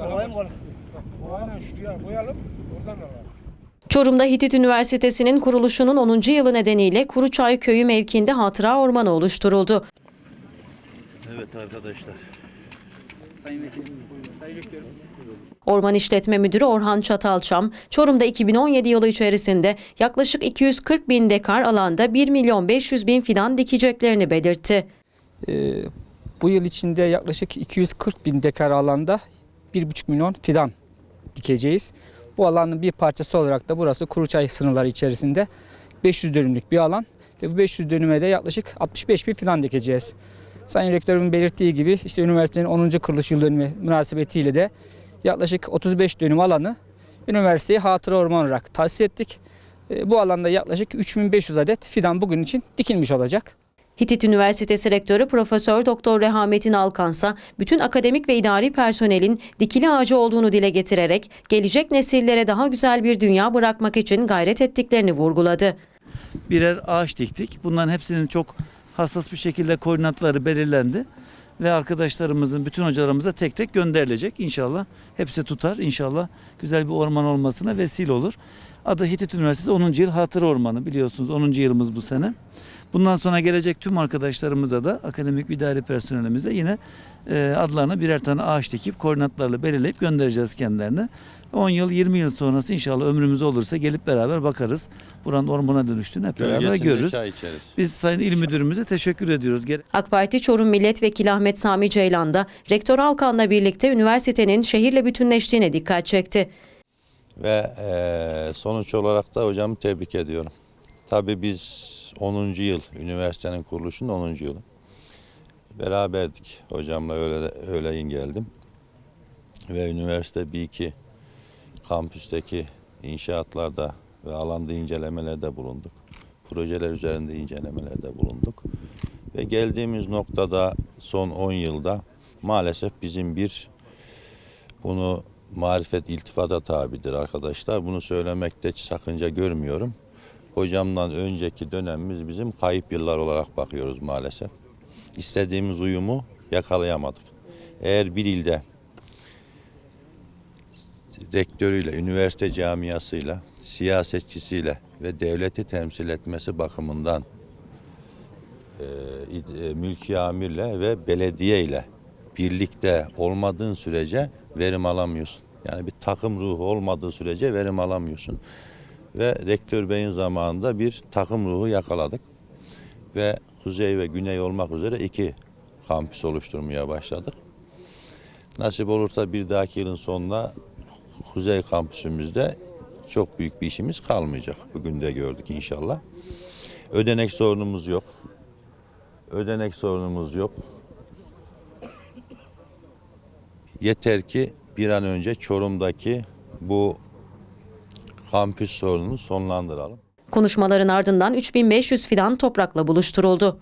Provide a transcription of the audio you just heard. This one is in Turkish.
Aynen şuraya koyalım. Oradan alalım. Çorum'da Hitit Üniversitesi'nin kuruluşunun 10. yılı nedeniyle Kuruçay Köyü mevkiinde hatıra ormanı oluşturuldu. Evet arkadaşlar. Orman İşletme Müdürü Orhan Çatalçam, Çorum'da 2017 yılı içerisinde yaklaşık 240 bin dekar alanda 1 milyon 500 bin fidan dikeceklerini belirtti. Ee, bu yıl içinde yaklaşık 240 bin dekar alanda 1,5 milyon fidan dikeceğiz. Bu alanın bir parçası olarak da burası Kuruçay sınırları içerisinde 500 dönümlük bir alan ve bu 500 dönüme de yaklaşık 65 bin fidan dikeceğiz. Sayın Rektörümün belirttiği gibi işte üniversitenin 10. kuruluş yıl dönümü münasebetiyle de yaklaşık 35 dönüm alanı üniversiteye hatıra orman olarak tahsis ettik. Ee, Bu alanda yaklaşık 3500 adet fidan bugün için dikilmiş olacak. Hitit Üniversitesi Rektörü Profesör Doktor Rehametin Alkansa bütün akademik ve idari personelin dikili ağacı olduğunu dile getirerek gelecek nesillere daha güzel bir dünya bırakmak için gayret ettiklerini vurguladı. Birer ağaç diktik. Bunların hepsinin çok hassas bir şekilde koordinatları belirlendi. Ve arkadaşlarımızın, bütün hocalarımıza tek tek gönderilecek. İnşallah hepsi tutar. İnşallah güzel bir orman olmasına vesile olur. Adı Hitit Üniversitesi 10. yıl Hatıra Ormanı biliyorsunuz 10. yılımız bu sene. Bundan sonra gelecek tüm arkadaşlarımıza da akademik ve idari personelimize yine e, adlarına birer tane ağaç dikip koordinatlarla belirleyip göndereceğiz kendilerine. 10 yıl 20 yıl sonrası inşallah ömrümüz olursa gelip beraber bakarız. Buranın ormana dönüştüğünü hep beraber Gölgesinde görürüz. çay içeriz. Biz Sayın İl Müdürümüze teşekkür ediyoruz. Gere- AK Parti Çorum Milletvekili Ahmet Sami Ceylan da Rektör Alkan'la birlikte üniversitenin şehirle bütünleştiğine dikkat çekti. Ve eee, sonuç olarak da hocamı tebrik ediyorum. Tabii biz 10. yıl, üniversitenin kuruluşunun 10. yılı. Beraberdik hocamla öyle öğleyin geldim. Ve üniversite bir iki kampüsteki inşaatlarda ve alanda incelemelerde bulunduk. Projeler üzerinde incelemelerde bulunduk. Ve geldiğimiz noktada son 10 yılda maalesef bizim bir bunu marifet iltifata tabidir arkadaşlar. Bunu söylemekte sakınca görmüyorum. Hocamdan önceki dönemimiz bizim kayıp yıllar olarak bakıyoruz maalesef. İstediğimiz uyumu yakalayamadık. Eğer bir ilde rektörüyle, üniversite camiasıyla, siyasetçisiyle ve devleti temsil etmesi bakımından e, e, mülki amirle ve belediye ile birlikte olmadığın sürece verim alamıyorsun. Yani bir takım ruhu olmadığı sürece verim alamıyorsun. Ve rektör beyin zamanında bir takım ruhu yakaladık. Ve kuzey ve güney olmak üzere iki kampüs oluşturmaya başladık. Nasip olursa bir dahaki yılın sonunda kuzey kampüsümüzde çok büyük bir işimiz kalmayacak. Bugün de gördük inşallah. Ödenek sorunumuz yok. Ödenek sorunumuz yok. Yeter ki bir an önce Çorum'daki bu kampüs sorununu sonlandıralım. Konuşmaların ardından 3500 fidan toprakla buluşturuldu.